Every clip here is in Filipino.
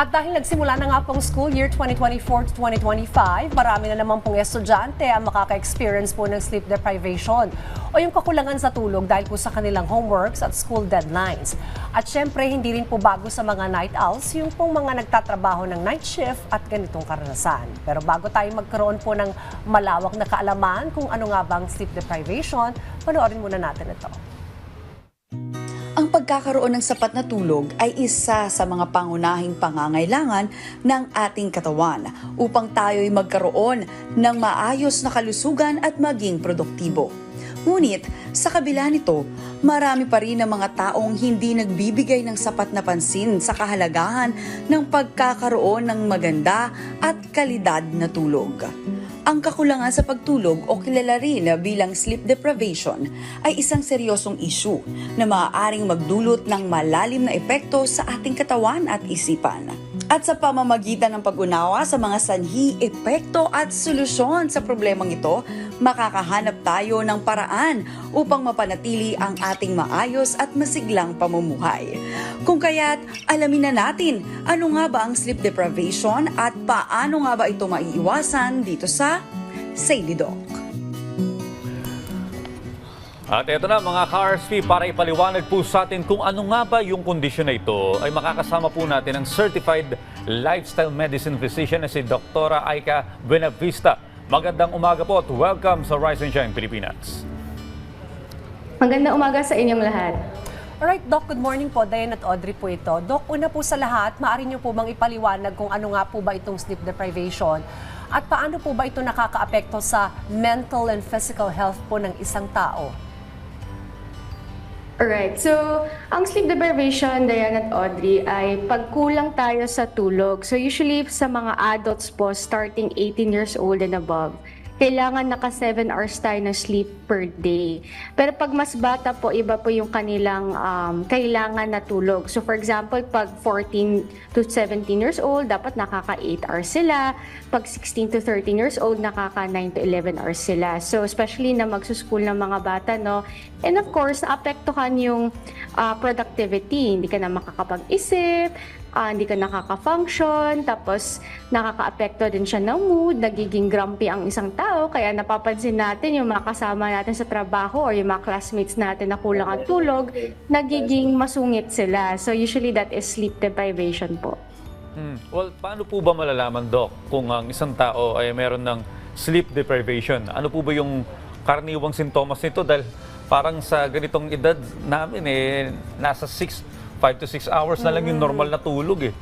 At dahil nagsimula na nga pong school year 2024 to 2025, marami na naman pong estudyante ang makaka-experience po ng sleep deprivation o yung kakulangan sa tulog dahil po sa kanilang homeworks at school deadlines. At syempre, hindi rin po bago sa mga night owls yung pong mga nagtatrabaho ng night shift at ganitong karanasan. Pero bago tayo magkaroon po ng malawak na kaalaman kung ano nga bang sleep deprivation, panoorin muna natin ito. Pagkakaroon ng sapat na tulog ay isa sa mga pangunahing pangangailangan ng ating katawan upang tayo'y magkaroon ng maayos na kalusugan at maging produktibo. Ngunit sa kabila nito, marami pa rin ang mga taong hindi nagbibigay ng sapat na pansin sa kahalagahan ng pagkakaroon ng maganda at kalidad na tulog. Ang kakulangan sa pagtulog o kilala rin bilang sleep deprivation ay isang seryosong issue na maaaring magdulot ng malalim na epekto sa ating katawan at isipan. At sa pamamagitan ng pag-unawa sa mga sanhi, epekto at solusyon sa problemang ito, makakahanap tayo ng paraan upang mapanatili ang ating maayos at masiglang pamumuhay. Kung kaya't alamin na natin ano nga ba ang sleep deprivation at paano nga ba ito maiiwasan dito sa Say Doc. At ito na mga ka-RSP para ipaliwanag po sa atin kung ano nga ba yung kondisyon na ito ay makakasama po natin ang Certified Lifestyle Medicine Physician na si Dr. Aika Buenavista. Magandang umaga po at welcome sa Rise and Shine Pilipinas. Magandang umaga sa inyong lahat. Alright, Doc, good morning po. Diane at Audrey po ito. Doc, una po sa lahat, maaari niyo po bang ipaliwanag kung ano nga po ba itong sleep deprivation at paano po ba ito nakakaapekto sa mental and physical health po ng isang tao? Alright, so ang sleep deprivation, Diane at Audrey, ay pagkulang tayo sa tulog. So usually sa mga adults po, starting 18 years old and above, kailangan naka 7 hours tayo ng sleep per day. Pero pag mas bata po, iba po yung kanilang um, kailangan na tulog. So for example, pag 14 to 17 years old, dapat nakaka 8 hours sila. Pag 16 to 13 years old, nakaka 9 to 11 hours sila. So especially na magsuschool ng mga bata, no? And of course, naapektuhan yung ah, productivity. Hindi ka na makakapag-isip, ah, hindi ka nakaka-function, tapos nakaka-apekto din siya ng mood, nagiging grumpy ang isang tao, kaya napapansin natin yung mga kasama natin sa trabaho or yung mga classmates natin na kulang ang tulog, nagiging masungit sila. So usually that is sleep deprivation po. Hmm. Well, paano po ba malalaman, Doc, kung ang isang tao ay meron ng sleep deprivation? Ano po ba yung karaniwang sintomas nito? Dahil parang sa ganitong edad namin, eh, nasa 6, 5 to 6 hours na lang yung normal na tulog eh.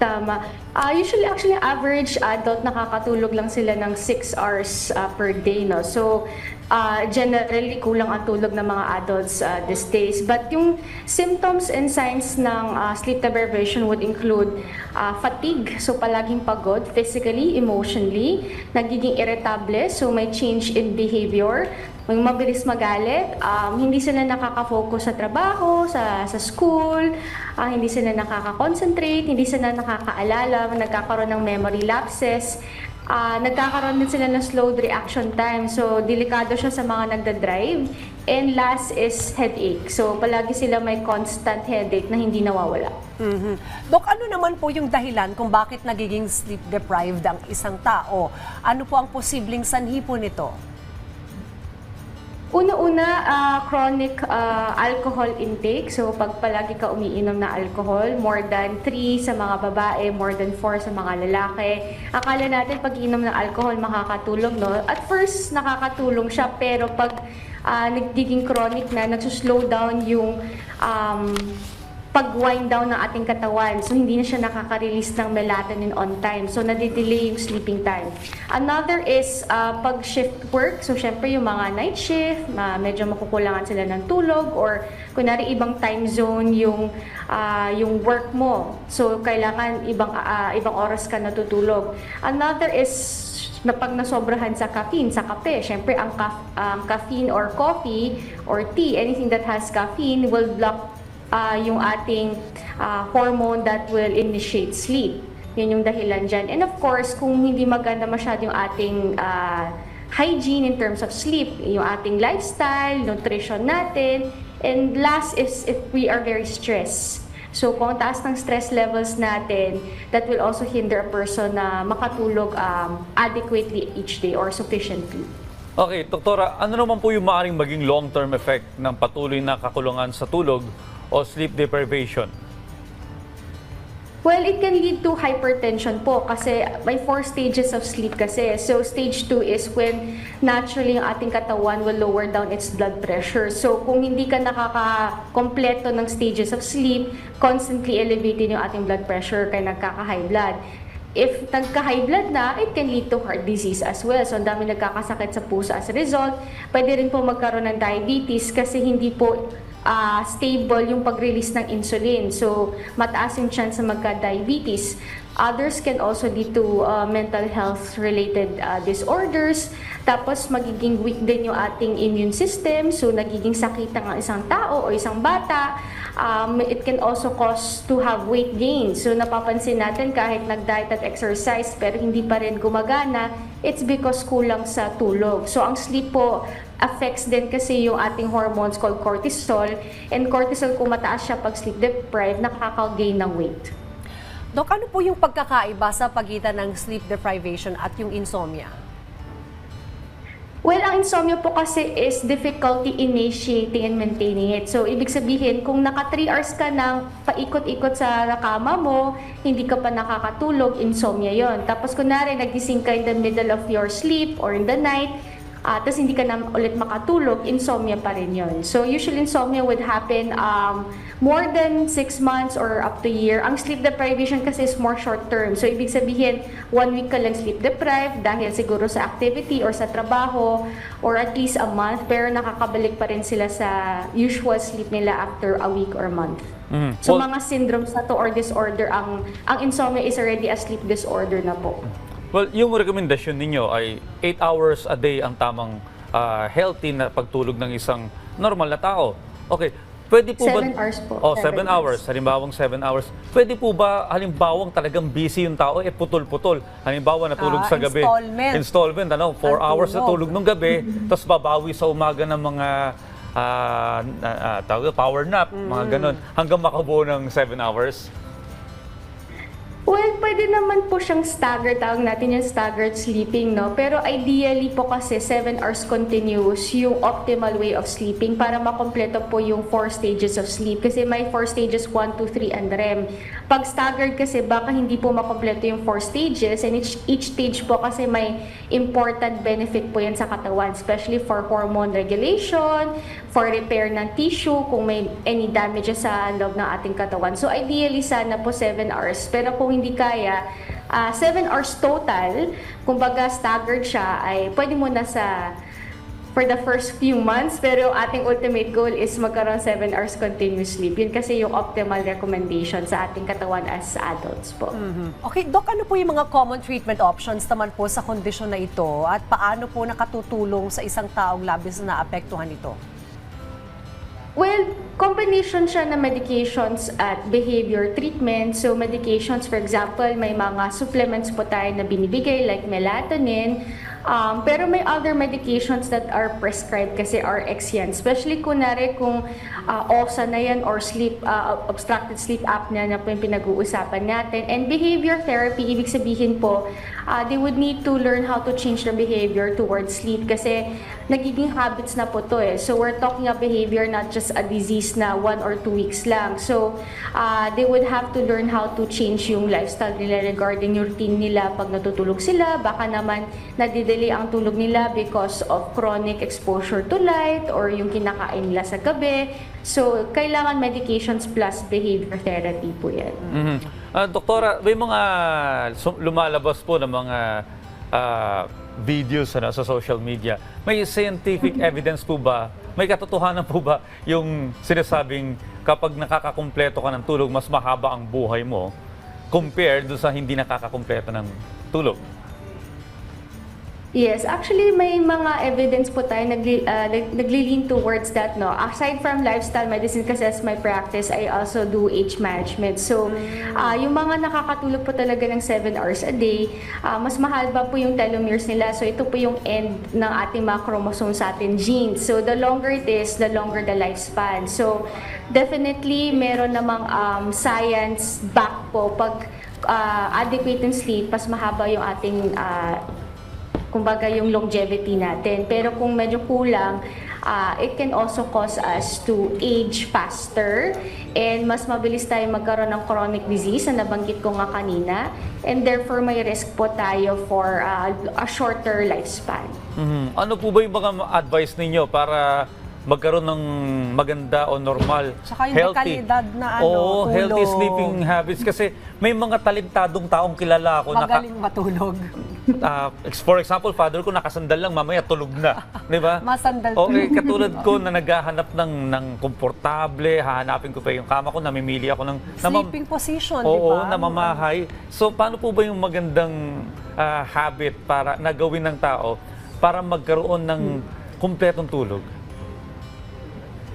Tama. Ah, usually, actually, average adult nakakatulog lang sila ng 6 hours ah, per day, no? So, ah, generally, kulang ang tulog ng mga adults ah, these days. But yung symptoms and signs ng ah, sleep deprivation would include ah, fatigue, so palaging pagod, physically, emotionally, nagiging irritable, so may change in behavior, may mabilis magalit, um, hindi sila nakaka-focus sa trabaho, sa, sa school, ah, hindi sila nakaka-concentrate, hindi sila nakakaalala, nagkakaroon ng memory lapses, ah, nagkakaroon din sila ng slowed reaction time. So, delikado siya sa mga nagda-drive. And last is headache. So, palagi sila may constant headache na hindi nawawala. Mhm. Doc, ano naman po yung dahilan kung bakit nagiging sleep deprived ang isang tao? Ano po ang posibleng sanhi po nito? Una-una, ah, chronic ah, alcohol intake. So, pag palagi ka umiinom na alcohol, more than 3 sa mga babae, more than 4 sa mga lalaki. Akala natin pag inom ng alcohol makakatulong, no? At first, nakakatulong siya, pero pag ah, nagiging chronic na, nagsuslow down yung um, pag-wind down ng ating katawan. So, hindi na siya nakaka-release ng melatonin on time. So, nadidelay yung sleeping time. Another is uh, pag-shift work. So, syempre yung mga night shift, ma- medyo makukulangan sila ng tulog or kunwari ibang time zone yung ah, yung work mo. So, kailangan ibang ah, ibang oras ka natutulog. Another is na pag nasobrahan sa caffeine, sa kape, syempre ang, caf- ang caffeine or coffee or tea, anything that has caffeine will block ah, yung ating ah, hormone that will initiate sleep. Yun yung dahilan dyan. And of course, kung hindi maganda masyado yung ating ah, hygiene in terms of sleep, yung ating lifestyle, nutrition natin, and last is if we are very stressed. So kung taas ng stress levels natin, that will also hinder a person na makatulog um, adequately each day or sufficiently. Okay, doktora, ano naman po yung maaaring maging long-term effect ng patuloy na kakulangan sa tulog o sleep deprivation? Well, it can lead to hypertension po kasi may four stages of sleep kasi. So, stage 2 is when naturally ang ating katawan will lower down its blood pressure. So, kung hindi ka nakaka-kompleto ng stages of sleep, constantly elevating yung ating blood pressure kaya nagkaka-high blood. If nagka-high blood na, it can lead to heart disease as well. So, ang dami nagkakasakit sa puso as a result. Pwede rin po magkaroon ng diabetes kasi hindi po ah, stable yung pag-release ng insulin. So, mataas yung chance na magka-diabetes. Others can also lead to uh, mental health related uh, disorders. Tapos magiging weak din yung ating immune system. So nagiging sakitan ang isang tao o isang bata. Um, it can also cause to have weight gain. So napapansin natin kahit nag-diet at exercise pero hindi pa rin gumagana, it's because kulang sa tulog. So ang sleep po affects din kasi yung ating hormones called cortisol. And cortisol kung mataas siya pag sleep deprived, nakaka-gain ng weight. Dok, ano po yung pagkakaiba sa pagitan ng sleep deprivation at yung insomnia? Well, ang insomnia po kasi is difficulty initiating and maintaining it. So, ibig sabihin, kung naka 3 hours ka nang paikot-ikot sa kama mo, hindi ka pa nakakatulog, insomnia yon. Tapos, kunwari, nagising ka in the middle of your sleep or in the night, uh, tapos hindi ka na ulit makatulog, insomnia pa rin yon. So, usually insomnia would happen um, more than 6 months or up to a year. Ang sleep deprivation kasi is more short term. So, ibig sabihin, one week ka lang sleep deprived dahil siguro sa activity or sa trabaho or at least a month, pero nakakabalik pa rin sila sa usual sleep nila after a week or month. Mhm. So, Well- mga syndromes na to or disorder, ang, ang insomnia is already a sleep disorder na po. Well, yung rekomendasyon ninyo ay 8 hours a day ang tamang ah, healthy na pagtulog ng isang normal na tao. Okay, pwede po ba... Seven hours po. Oh, 7 Seven hours. hours. Halimbawang 7 hours. Pwede po ba, halimbawang talagang busy yung tao, eh putol-putol. Halimbawa, natulog Ah, sa gabi. installment. Installment, ano, 4 Ang hours na tulog. tulog nung gabi, tapos babawi sa umaga ng mga ah, ah, tawag, power nap, mga Mm. ganun, hanggang makabuo ng 7 hours. Well, pwede naman po siyang staggered, tawag natin yung staggered sleeping, no? Pero ideally po kasi 7 hours continuous yung optimal way of sleeping para makompleto po yung 4 stages of sleep. Kasi may 4 stages, 1, 2, 3, and REM. Pag staggered kasi, baka hindi po makompleto yung 4 stages and each, each stage po kasi may important benefit po yan sa katawan, especially for hormone regulation, for repair ng tissue, kung may any damages sa loob ng ating katawan. So ideally sana po 7 hours. Pero kung hindi kaya, 7 hours total, kumbaga staggered siya, ay pwede mo na sa for the first few months. Pero ating ultimate goal is magkaroon 7 hours continuous sleep. Yun kasi yung optimal recommendation sa ating katawan as adults po. Okay, Dok, ano po yung mga common treatment options naman po sa kondisyon na ito at paano po nakatutulong sa isang taong labis na naapektuhan ito? Well, combination siya ng medications at behavior treatment. So medications, for example, may mga supplements po tayo na binibigay like melatonin. Um, pero may other medications that are prescribed kasi RX yan. Especially kunwari kung uh, OSA na yan or sleep, uh, obstructed sleep apnea na po yung pinag-uusapan natin. And behavior therapy, ibig sabihin po, uh, they would need to learn how to change their behavior towards sleep kasi nagiging habits na po to eh. So we're talking of behavior, not just a disease na one or two weeks lang. So uh, they would have to learn how to change yung lifestyle nila regarding yung routine nila pag natutulog sila. Baka naman nadidelay ang tulog nila because of chronic exposure to light or yung kinakain nila sa gabi. So kailangan medications plus behavior therapy po yan. Mhm. Ah, doktora, may mga lumalabas po ng mga ah, videos ano, sa social media. May scientific evidence po ba? May katotohanan po ba yung sinasabing kapag nakakakumpleto ka ng tulog, mas mahaba ang buhay mo compared do sa hindi nakakakumpleto ng tulog? Yes, actually may mga evidence po tayo nagli, uh, nag- nagli-lean towards that no. Aside from lifestyle medicine kasi as my practice, I also do age management. So, ah, yung mga nakakatulog po talaga ng 7 hours a day, ah, mas mahal ba po yung telomeres nila. So, ito po yung end ng ating mga chromosomes sa ating genes. So, the longer it is, the longer the lifespan. So, definitely meron namang um, science back po pag ah, adequate yung sleep, mas mahaba yung ating ah, kumbaga yung longevity natin. Pero kung medyo kulang, ah, it can also cause us to age faster and mas mabilis tayo magkaroon ng chronic disease na nabanggit ko nga kanina and therefore may risk po tayo for ah, a shorter lifespan. Mhm. Ano po ba yung mga advice ninyo para magkaroon ng maganda o normal, Tsaka yung dekalidad na ano, Oo, tulog. healthy sleeping habits. Kasi may mga talentadong taong kilala ako. naka- Magaling matulog. Ex- for example, father ko nakasandal lang, mamaya tulog na. Di ba? Masandal Okay, katulad ko na naghahanap ng, ng komportable, hahanapin ko pa yung kama ko, namimili ako ng... Sleeping position, di Oo, ba? namamahay. So, paano po ba yung magandang ah, habit para nagawin ng tao para magkaroon ng kumpletong tulog?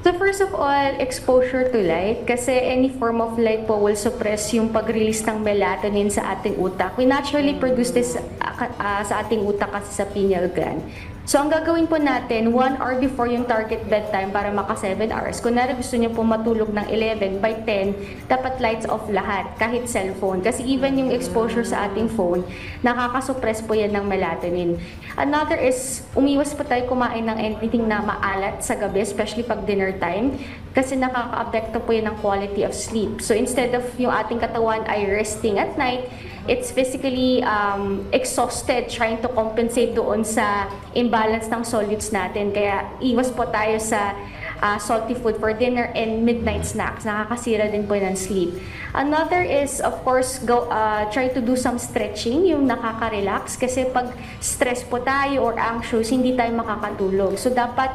So first of all, exposure to light. Kasi any form of light po will suppress yung pag-release ng melatonin sa ating utak. We naturally produce this uh, uh, sa ating utak kasi sa pineal gland. So ang gagawin po natin, one hour before yung target bedtime para maka 7 hours. Kung nari gusto niyo po matulog ng 11, by 10, dapat lights off lahat, kahit cellphone. Kasi even yung exposure sa ating phone, nakakasuppress po yan ng melatonin. Another is, umiwas po tayo kumain ng anything na maalat sa gabi, especially pag dinner time. Kasi nakaka-apekto po yan ng quality of sleep. So instead of yung ating katawan ay resting at night, it's physically um, exhausted trying to compensate doon sa imbalance ng solids natin. Kaya iwas po tayo sa uh, salty food for dinner and midnight snacks. Nakakasira din po ng sleep. Another is, of course, go, uh, try to do some stretching, yung nakaka-relax. Kasi pag stress po tayo or anxious, hindi tayo makakatulog. So, dapat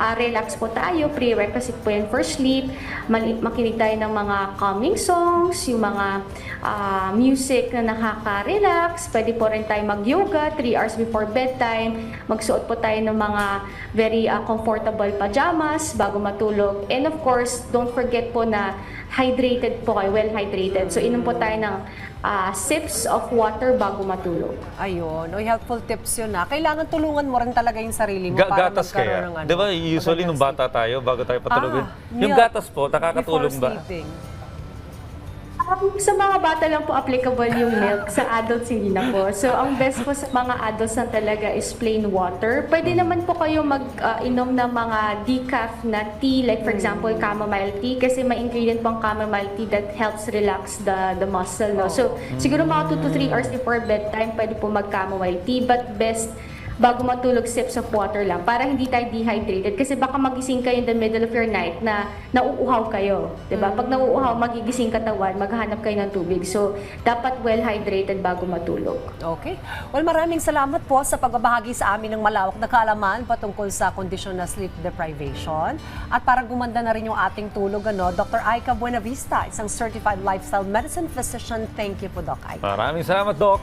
ah, relax po tayo, prerequisite po yan for sleep, makinig tayo ng mga calming songs, yung mga ah, music na nakaka-relax, pwede po rin tayo mag-yoga 3 hours before bedtime, magsuot po tayo ng mga very ah, comfortable pajamas bago matulog, and of course, don't forget po na hydrated po kayo, well hydrated. So inom po tayo ng ah, sips of water bago matulog. Ayun, o helpful tips yun na. Kailangan tulungan mo rin talaga yung sarili mo Ga- para gatas magkaroon kaya? ng ano. Di ba usually nung bata tayo, bago tayo patulogin, Ah, yung gatas po, nakakatulong ba? sleeping. Sa mga bata lang po applicable yung milk, sa adults hindi na po. So, ang best po sa mga adults na talaga is plain water. Pwede naman po kayo mag-inom ng mga decaf na tea, like for example, chamomile tea, kasi may ingredient po ang chamomile tea that helps relax the the muscle. No? So, siguro mga 2 to 3 hours before bedtime, pwede po mag-chamomile tea, but best bago matulog sips of water lang para hindi tayo dehydrated kasi baka magising kayo in the middle of your night na nauuhaw kayo, 'di ba? Pag nauuhaw, magigising katawan, maghahanap kayo ng tubig. So, dapat well hydrated bago matulog. Okay. Well, maraming salamat po sa pagbabahagi sa amin ng malawak na kaalaman patungkol sa kondisyon na sleep deprivation. At para gumanda na rin yung ating tulog, ano, Dr. Aika Buenavista, isang certified lifestyle medicine physician. Thank you po, Doc Aika. Maraming salamat, Doc.